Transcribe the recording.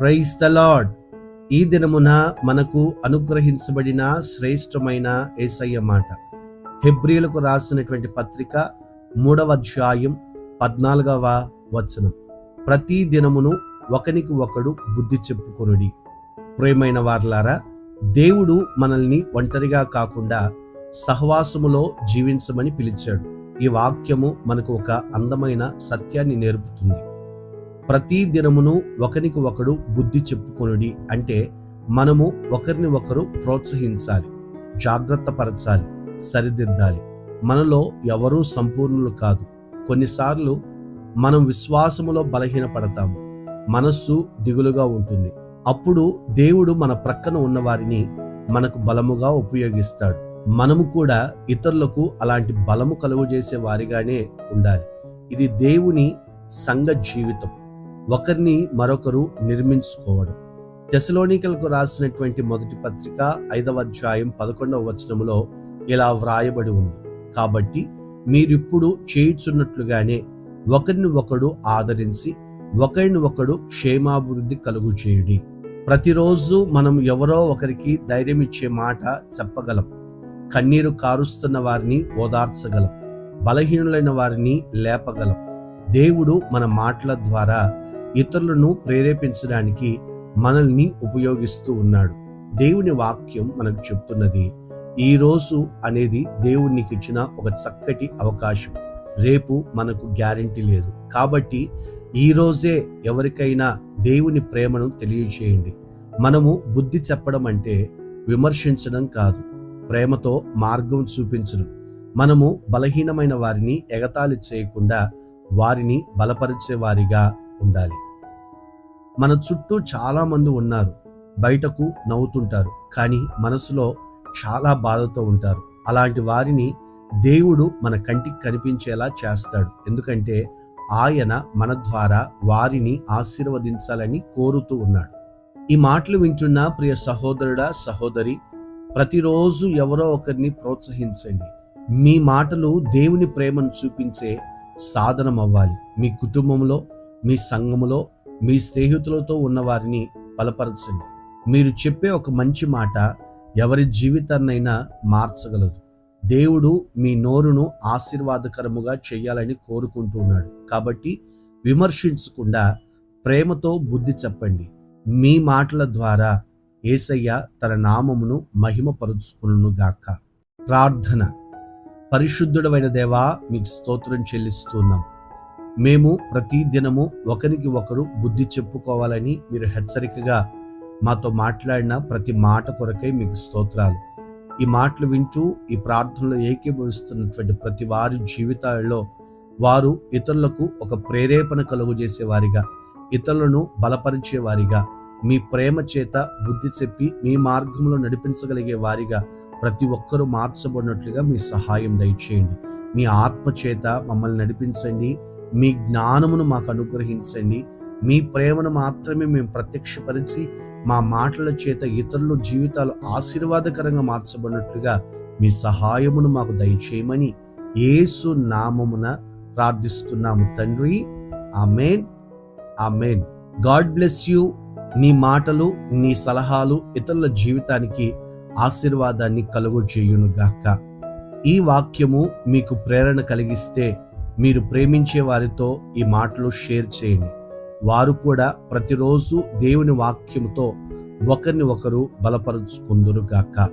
Praise the lord ఈ దినమున మనకు అనుగ్రహించబడిన శ్రేష్టమైన ఏసయ్య మాట. హెబ్రిలకు రాసినటువంటి పత్రిక మూడవ అధ్యాయం పద్నాలుగవ వచనం. ప్రతి దినమును ఒకనికి ఒకడు బుద్ధి చెప్పుకొనుడి. ప్రేమైన వార్లారా దేవుడు మనల్ని ఒంటరిగా కాకుండా సహవాసములో జీవించమని పిలిచాడు. ఈ వాక్యము మనకు ఒక అందమైన సత్యాన్ని నేర్పుతుంది. ప్రతి దినమును ఒకరికి ఒకడు బుద్ధి చెప్పుకొనుడి అంటే మనము ఒకరిని ఒకరు ప్రోత్సహించాలి జాగ్రత్త పరచాలి సరిదిద్దాలి. మనలో ఎవరూ సంపూర్ణులు కాదు. కొన్నిసార్లు మనం విశ్వాసములో బలహీనపడతాము మనస్సు దిగులుగా ఉంటుంది. అప్పుడు దేవుడు మన ప్రక్కన ఉన్న వారిని మనకు బలముగా ఉపయోగిస్తాడు. మనము కూడా ఇతరులకు అలాంటి బలము కలుగజేసే వారిగానే ఉండాలి. ఇది దేవుని సంఘ జీవితం. ఒకరిని మరొకరు నిర్మించుకోవడం. తెసలోనికలకు రాసినటువంటి మొదటి పత్రిక ఐదవ అధ్యాయం పదకొండవ వచనములో ఇలా వ్రాయబడి ఉంది. కాబట్టి మీరిప్పుడు చేయుచున్నట్లుగానే ఒకరిని ఒకడు ఆదరించి ఒకరిని ఒకడు క్షేమాభివృద్ధి కలుగు చేయుడి. ప్రతిరోజు మనం ఎవరో ఒకరికి ధైర్యం ఇచ్చే మాట చెప్పగలం. కన్నీరు కారుస్తున్న వారిని ఓదార్చగలం. బలహీనులైన వారిని లేపగలం. దేవుడు మన మాటల ద్వారా ఇతరులను ప్రేరేపించడానికి మనల్ని ఉపయోగిస్తూ ఉన్నాడు. దేవుని వాక్యం మనకు చెప్తున్నది ఈ రోజు అనేది దేవునికి ఇచ్చిన ఒక చక్కటి అవకాశం. రేపు మనకు గ్యారంటీ లేదు. కాబట్టి ఈ రోజే ఎవరికైనా దేవుని ప్రేమను తెలియచేయండి మనము బుద్ధి చెప్పడం అంటే విమర్శించడం కాదు. ప్రేమతో మార్గం చూపించడం. మనము బలహీనమైన వారిని ఎగతాళి చేయకుండా వారిని బలపరిచే వారిగా ఉండాలి. మన చుట్టూ చాలామంది ఉన్నారు. బయటకు నవ్వుతుంటారు. కానీ మనసులో చాలా బాధతో ఉంటారు. అలాంటి వారిని దేవుడు మన కంటికి కనిపించేలా చేస్తాడు. ఎందుకంటే ఆయన మన ద్వారా వారిని ఆశీర్వదించాలని కోరుతూ ఉన్నాడు. ఈ మాటలు వింటున్న ప్రియ సహోదరుడా సహోదరి ప్రతిరోజు ఎవరో ఒకరిని ప్రోత్సహించండి. మీ మాటలు దేవుని ప్రేమను చూపించే సాధనం అవ్వాలి మీ కుటుంబంలో మీ సంఘములో మీ స్నేహితులతో ఉన్న వారిని బలపరచండి. మీరు చెప్పే ఒక మంచి మాట ఎవరి జీవితాన్నైనా మార్చగలదు. దేవుడు మీ నోరును ఆశీర్వాదకరముగా చేయాలని కోరుకుంటున్నాడు కాబట్టి విమర్శించకుండా ప్రేమతో బుద్ధి చెప్పండి. మీ మాటల ద్వారా ఏసయ్య తన నామమును మహిమపరుచుకును గాక. ప్రార్థన. పరిశుద్ధుడమైన దేవా మీకు స్తోత్రం చెల్లిస్తున్నాం మేము ప్రతి దినము ఒకరికి ఒకరు బుద్ధి చెప్పుకోవాలని మీరు హెచ్చరికగా మాతో మాట్లాడిన ప్రతి మాట కొరకై మీకు స్తోత్రాలు. ఈ మాటలు వింటూ ఈ ప్రార్థనలో ఏకీభవిస్తున్నటువంటి ప్రతి వారి జీవితాలలో వారు ఇతరులకు ఒక ప్రేరేపణ కలుగు చేసేవారిగా ఇతరులను బలపరిచేవారిగా మీ ప్రేమ చేత బుద్ధి చెప్పి మీ మార్గంలో నడిపించగలిగే వారిగా ప్రతి ఒక్కరూ మార్చబడినట్లుగా మీ సహాయం దయచేయండి. మీ ఆత్మ చేత మమ్మల్ని నడిపించండి. మీ జ్ఞానమును మాకు అనుగ్రహించండి. మీ ప్రేమను మాత్రమే మేము ప్రత్యక్షపరిచి మా మాటల చేత ఇతరుల జీవితాలు ఆశీర్వాదకరంగా మార్చబడినట్లుగా మీ సహాయమును మాకు దయచేయమని యేసు నామమున ప్రార్థిస్తున్నాము తండ్రి. అమేన్ అమేన్ గాడ్ బ్లెస్ యూ. నీ మాటలు నీ సలహాలు ఇతరుల జీవితానికి ఆశీర్వాదాన్ని కలుగు చేయును గాక ఈ వాక్యము మీకు ప్రేరణ కలిగిస్తే మీరు ప్రేమించే వారితో ఈ మాటలు షేర్ చేయండి. వారు కూడా ప్రతిరోజు దేవుని వాక్యముతో ఒకరిని ఒకరు బలపరుచుకుందురు గాక